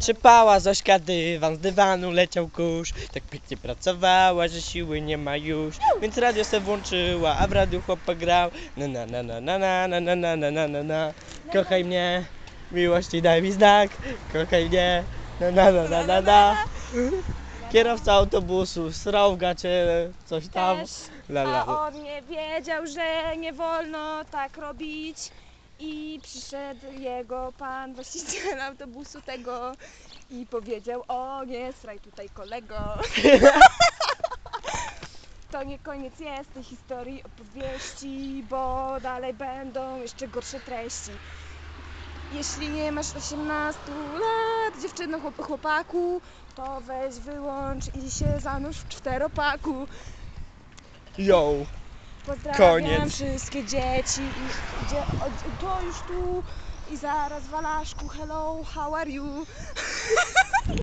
Trzepała Zośka dywan, z dywanu leciał kurz Tak pięknie pracowała, że siły nie ma już Więc radio se włączyła, a w radiu chłopak grał Na na na na na na na na na na na na na Kochaj mnie, miłości daj mi znak Kochaj mnie, na na na na na na Kierowca autobusu srał w gacie, coś tam Też. la, la, A on nie wiedział, że nie wolno tak robić. I przyszedł jego pan, właściciel autobusu tego i powiedział, o nie sraj tutaj kolego. To nie koniec jest tej historii opowieści, bo dalej będą jeszcze gorsze treści. Jeśli nie masz 18 lat, dziewczyno, chłop, chłopaku, to weź wyłącz i się zanurz w czteropaku. Yo, Pozdrawiam Koniec. wszystkie dzieci i o, to już tu i zaraz Walaszku, hello, how are you?